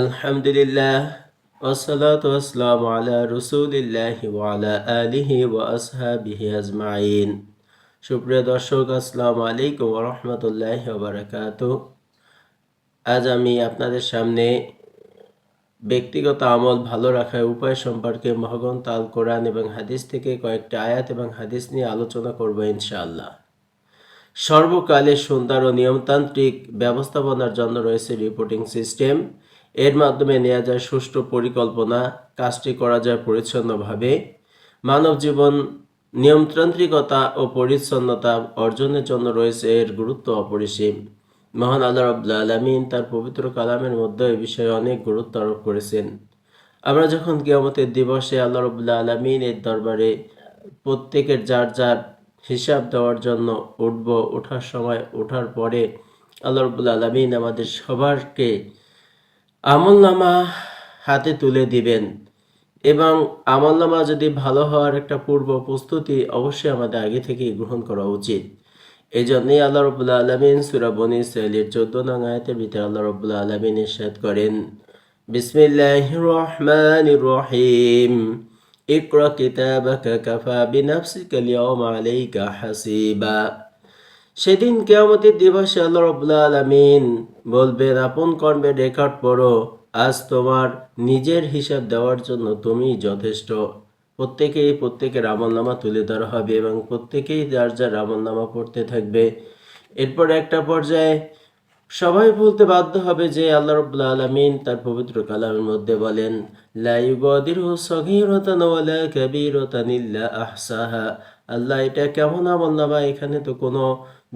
আলহামদুলিল্লাহ ওয়াসসালাম আলা রসুলিল্লাহ আলিহি ওয়া আসহাবিহি আজমাইন। সুপ্রিয় দর্শক, আসসালামু আলাইকুম রহমতুল্লাহ বারাকাত। আজ আমি আপনাদের সামনে ব্যক্তিগত আমল ভালো রাখার উপায় সম্পর্কে মহাগ্রন্থ তাল কোরআন এবং হাদিস থেকে কয়েকটি আয়াত এবং হাদিস নিয়ে আলোচনা করব ইনশাআল্লাহ। সর্বকালে সুন্দর ও নিয়মতান্ত্রিক ব্যবস্থাপনার জন্য রয়েছে রিপোর্টিং সিস্টেম এর মাধ্যমে নেওয়া যায় সুষ্ঠু পরিকল্পনা, কাজটি করা যায় পরিচ্ছন্নভাবে। মানব জীবন নিয়মতান্ত্রিকতা ও পরিচ্ছন্নতা অর্জনের জন্য রয়েছে এর গুরুত্ব অপরিসীম। মহান আল্লাহ রব্লা আলমিন তার পবিত্র কালামের মধ্যে এই বিষয়ে অনেক গুরুত্ব আরোপ করেছেন। আমরা যখন কিয়ামতের দিবসে আল্লাহ রবুল্লা আলমিন এর দরবারে প্রত্যেকের যার যার হিসাব দেওয়ার জন্য উঠব, ওঠার সময়, ওঠার পরে আল্লাহ রবুল্লা আলমিন আমাদের সবারকে আমলনামা হাতে তুলে দিবেন এবং আমলনামা যদি ভালো হওয়ার একটা পূর্ব প্রস্তুতি অবশ্যই আমাদের আগে থেকেই গ্রহণ করা উচিত। এই জন্যই আল্লাহ রবুল্লা আলমিন সুরাবনী সাইলের চোদ্দ নং ভিতরে আল্লাহ রবুল্লা আলমিন ইরশাদ করেন বিসমিল্লাহ রহমান রহিম, ইকরা কিতাবাকা কাফা বিনাফসিকা আলাইকা হাসিবা। সেদিন কেয়ামতের দিবসে আল্লাহ রবুল্লা আলমিন বলবেন, আপন কর্মের রেকর্ড পড়ো, আজ তোমার নিজের হিসাব দেওয়ার জন্য তুমি যথেষ্ট। প্রত্যেকেই প্রত্যেকের আমলনামা তুলে ধরা হবে এবং প্রত্যেকেই যার যার আমলনামা পড়তে থাকবে। এরপর একটা পর্যায়ে সবাই বলতে বাধ্য হবে যে আল্লাহ রবুল্লা আলমিন তার পবিত্র কালামের মধ্যে বলেন লাইবাদির সগিরতান ওয়ালা কাবীরাতান ইল্লা আহসাহা। আল্লাহ, এটা কেমন আমল নামা এখানে তো কোনো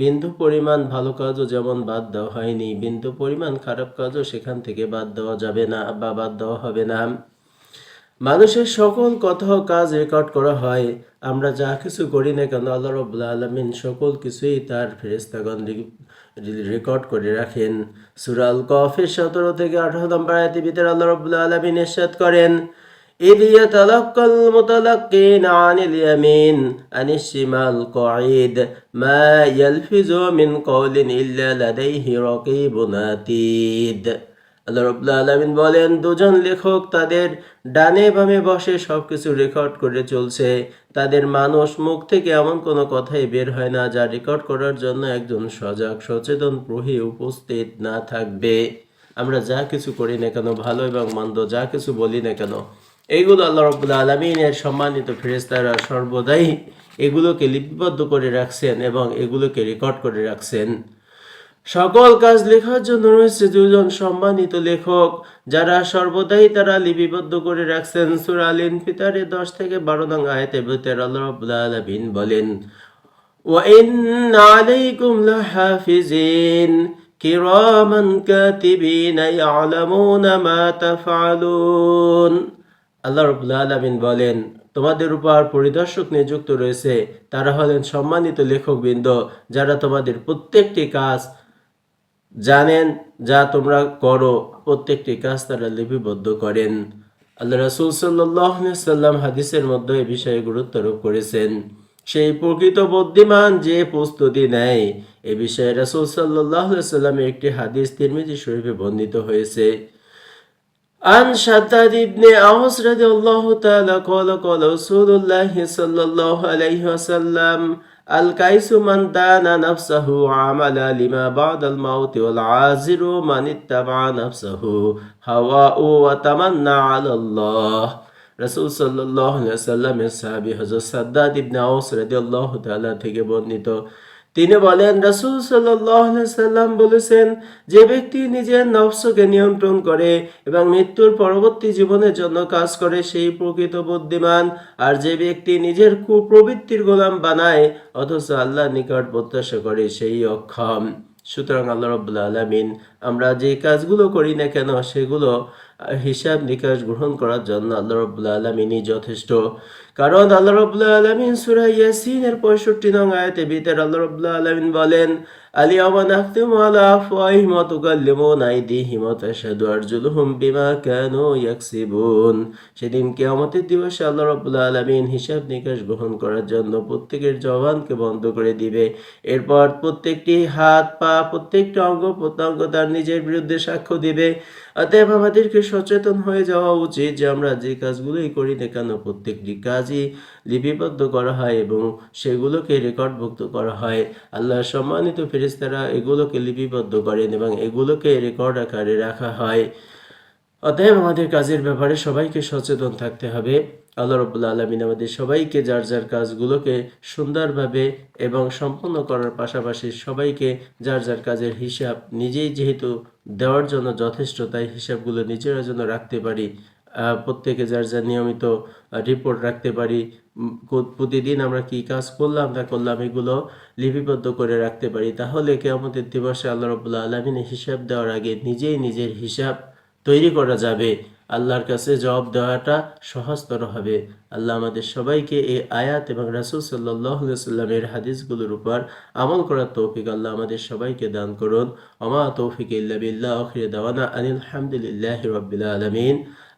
বিন্দু পরিমাণ ভালো কাজও যেমন বাদ দেওয়া হয়নি, বিন্দু পরিমাণ খারাপ কাজও সেখান থেকে বাদ দেওয়া যাবে না বা বাদ দেওয়া হবে না। মানুষের সকল কথা কাজ রেকর্ড করা হয়, আমরা যা কিছু করি না কেন আল্লাহ রবুল্লা আলমিন সকল কিছুই তার ফেরেস্তাগণ রেকর্ড করে রাখেন। সুরাল কফের সতেরো থেকে আঠারো নম্বর ভিতরে আল্লাহ রবুল্লা আলমিন এরশাদ করেন إذ يتلقى المتلقين عن اليمين عن الشمال قعيد ما يلفظ من قول إلا لديه رقيب عتيد আল্লাহ রবুল্লা আলমিন বলেন দুজন লেখক তাদের ডানে বামে বসে সবকিছু রেকর্ড করে চলছে তাদের মানুষ মুখ থেকে এমন কোনো কথাই বের হয় না যা রেকর্ড করার জন্য একজন সজাগ সচেতন প্রহি উপস্থিত না থাকবে আমরা যা কিছু করি না কেন ভালো এবং মন্দ যা কিছু বলি না কেন এইগুলো আল্লাহ রবুল্লা আলমিনের সম্মানিত ফেরেস্তারা সর্বদাই এগুলোকে লিপিবদ্ধ করে রাখছেন এবং এগুলোকে রেকর্ড করে রাখছেন সকল কাজ লেখার জন্য রয়েছে দুজন সম্মানিত লেখক যারা সর্বদাই তারা লিপিবদ্ধ করে রাখছেন সুরা আল ইনফিতারে দশ থেকে বারো নং আয়তে ভিতরে আল্লাহ রবুল্লা আলমিন বলেন وإن عليكم لحافظين كراما كاتبين يعلمون ما تفعلون আল্লাহ রবুল্লা আলমিন বলেন, তোমাদের উপর পরিদর্শক নিযুক্ত রয়েছে, তারা হলেন সম্মানিত লেখকবৃন্দ, যারা তোমাদের প্রত্যেকটি কাজ জানেন, যা তোমরা করো, প্রত্যেকটি কাজ তারা লিপিবদ্ধ করেন। আল্লাহ রাসুল সাল্লাম হাদিসের মধ্যে এ বিষয়ে গুরুত্ব আরোপ করেছেন, সেই প্রকৃত বুদ্ধিমান যে প্রস্তুতি নেয়, এ বিষয়ে রাসুল সাল্লাহ সাল্লামের একটি হাদিস তিরমিজি শরীফে বর্ণিত হয়েছে। عن شداد بن أوس رضي الله تعالى قال قال رسول الله صلى الله عليه وسلم الكيس من دان نفسه وعمل لما بعد الموت والعازر من اتبع نفسه هواء وتمنى على الله রসুল সাল্লাহ সাল্লামের সাহাবি হজরত সাদ্দাদ ইবনে আউস রাদিয়াল্লাহু তাআলা থেকে বর্ণিত তিনি বলেন, রসুল সাল্লাম বলেছেন, যে ব্যক্তি নিজের নফসকে নিয়ন্ত্রণ করে এবং মৃত্যুর পরবর্তী জীবনের জন্য কাজ করে, সেই প্রকৃত বুদ্ধিমান। আর যে ব্যক্তি নিজের কুপ্রবৃত্তির গোলাম বানায়, অথচ আল্লাহ নিকট প্রত্যাশা করে, সেই অক্ষম। সুতরাং আল্লাহ রব্বুল্লা আলমিন, আমরা যে কাজগুলো করি না কেন, সেগুলো হিসাব নিকাশ গ্রহণ করার জন্য আল্লাহ রব্বুল্লা আলমিনই যথেষ্ট। কারণ আল্লাহ রবুল্লা আলমিন সুরা ইয়াসিনের পঁয়ষট্টি নং আয়াতে ভিতর আল্লাহ রবুল্লা আলমিন বলেন আলিয়ামা নাখতিমু আলা আফওয়াহিহিম ওয়া তুকাল্লিমুনা আইদিহিম তাশহাদু আরজুলুহুম বিমা কানু ইয়াকসিবুন। সেদিন কিয়ামতের দিবসে আল্লাহ রাব্বুল আলামিন হিসাব নিকাশ গ্রহণ করার জন্য প্রত্যেকের জবানকে বন্ধ করে দিবে। এরপর প্রত্যেকটি হাত, পা, প্রত্যেকটি অঙ্গ প্রত্যঙ্গ তার নিজের বিরুদ্ধে সাক্ষ্য দিবে। অতএব আমাদেরকে সচেতন হয়ে যাওয়া উচিত যে আমরা যে কাজগুলোই করি না কেন, প্রত্যেকটি কাজই লিপিবদ্ধ করা হয় এবং সেগুলোকে রেকর্ডভুক্ত করা হয়। আল্লাহ সম্মানিত ফেরিস্তারা এগুলোকে লিপিবদ্ধ করেন এবং এগুলোকে রেকর্ড আকারে রাখা হয়। অতএব আমাদের কাজের ব্যাপারে সবাইকে সচেতন থাকতে হবে। আল্লাহ রবুল্লা আলমিন আমাদের সবাইকে যার যার কাজগুলোকে সুন্দরভাবে এবং সম্পন্ন করার পাশাপাশি সবাইকে যার যার কাজের হিসাব নিজেই যেহেতু দেওয়ার জন্য যথেষ্ট, তাই হিসাবগুলো নিজেরা যেন রাখতে পারি। প্রত্যেকে যার যার নিয়মিত রিপোর্ট রাখতে পারি। প্রতিদিন আমরা কি কাজ করলাম না করলাম এগুলো লিপিবদ্ধ করে রাখতে পারি। তাহলে কেয়ামতের দিবসে আল্লাহ রবুল্লা আলমিনের হিসাব দেওয়ার আগে নিজেই নিজের হিসাব তৈরি করা যাবে। আল্লাহর কাছে জবাব দেওয়াটা সহজতর হবে। আল্লাহ আমাদের সবাইকে এই আয়াত এবং রাসুল সাল্লাহ সাল্লামের হাদিসগুলোর উপর আমল করার তৌফিক আল্লাহ আমাদের সবাইকে দান করুন। অমা তৌফিক ইল্লা বিল্লাহ, আখির দাওয়ানা আনিল হামদুলিল্লাহি রাব্বিল আলামিন।